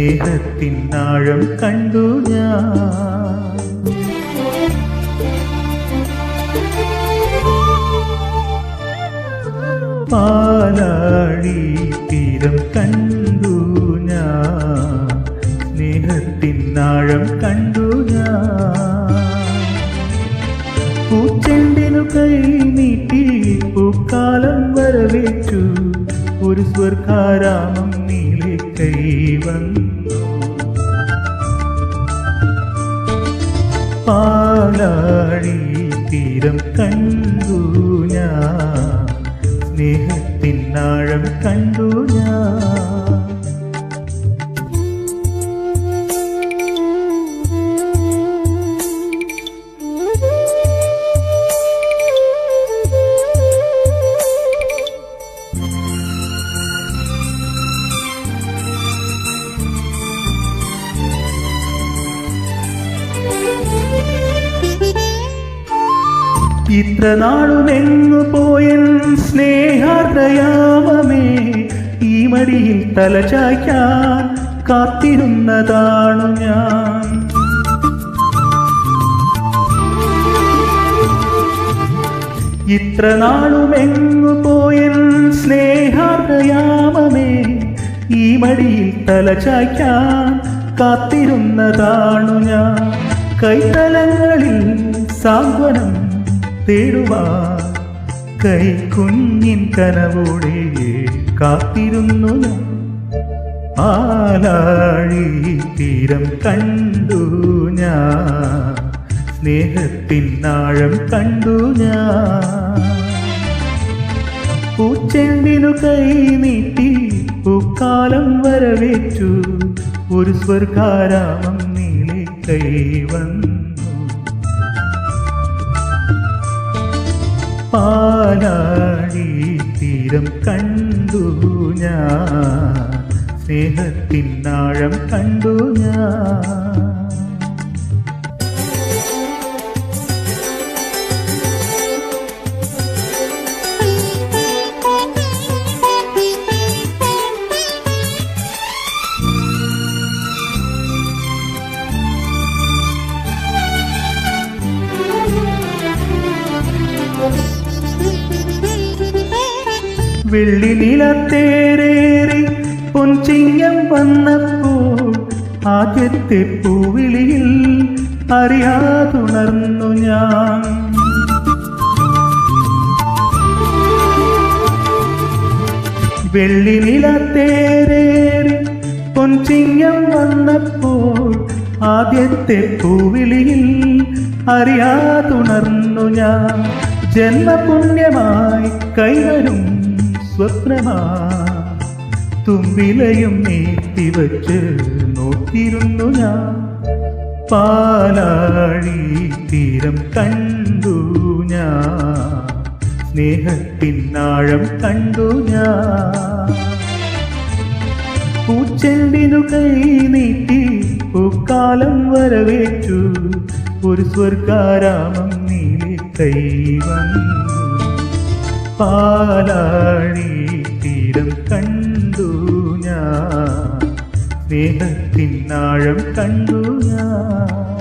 സ്നേഹത്തിനാഴം കണ്ടു ഞാൻ. പാലാഴി തീരം കണ്ടു ഞാൻ. സ്നേഹത്തിനാഴം കണ്ടു ഞാൻ. പൂച്ചെണ്ടിനു കൈ നീട്ടി പൂക്കാലം വരവേറ്റു. ഒരു സ്വർഗാരാമം കൈ പാലാഴി തീരം കണ്ടു ഞാൻ സ്നേഹത്തിനാഴം കണ്ടു ഞാൻ. ഇത്ര നാളുമെങ്ങു പോയൻ സ്നേഹാർദ്രയാമമേ? ഈ മടിയിൽ തലചായ്ക്കാൻ കാത്തിരുന്നതാണു ഞാൻ. ഇത്ര നാളുമെങ്ങു പോയൻ സ്നേഹാർദ്രയാമമേ? ഈ മടിയിൽ തലചായ്ക്കാൻ കാത്തിരുന്നതാണു ഞാൻ. കൈതലങ്ങളിൽ സാന്ത്വനം തേടുവാൻ കൈ കുഞ്ഞിൻ കനവോടെ കാത്തിരുന്നു ഞാൻ. ആലാഴി തീരം കണ്ടു ഞാൻ. സ്നേഹത്തിൻ നാഴം കണ്ടു ഞാൻ. പൂച്ചെണ്ടിനു കൈ നീട്ടി പൂക്കാലം വരവേറ്റു. ഒരു സ്വർഗാരാമം നീളെ കൈ വന്നു. പാലാഴി തീരം കണ്ടു ഞാൻ. സ്നേഹത്തിൻ സ്നേഹത്തിനാഴം കണ്ടു ഞാൻ. വെള്ളി നിലത്തേരേറി പൊൻചിങ്ങം വന്നപ്പോൾ ആദ്യത്തെ പൂവിളിയിൽ അറിയാതുണർന്നു ഞാൻ. വെള്ളി നിലത്തേരേറി പൊൻചിങ്ങം വന്നപ്പോൾ ആദ്യത്തെ പൂവിളിയിൽ അറിയാതുണർന്നു ഞാൻ. ജന്മപുണ്യമായി കൈവരും സ്വപ്നമാ. തുമ്പിലയും നീട്ടി വച്ച് നോക്കിയിരുന്നു ഞാൻ. പാലാഴി തീരം കണ്ടു ഞാൻ. സ്നേഹത്തിനാഴം കണ്ടു ഞാൻ. പൂച്ചെണ്ടിനു കൈ നീട്ടി പൂക്കാലം വരവേറ്റു. ഒരു സ്വർഗാരാമം നീലി കൈ വന്നു. പാലാഴി തീരം കണ്ടു ഞാൻ. സ്നേഹത്തിനാഴം കണ്ടു ഞാൻ.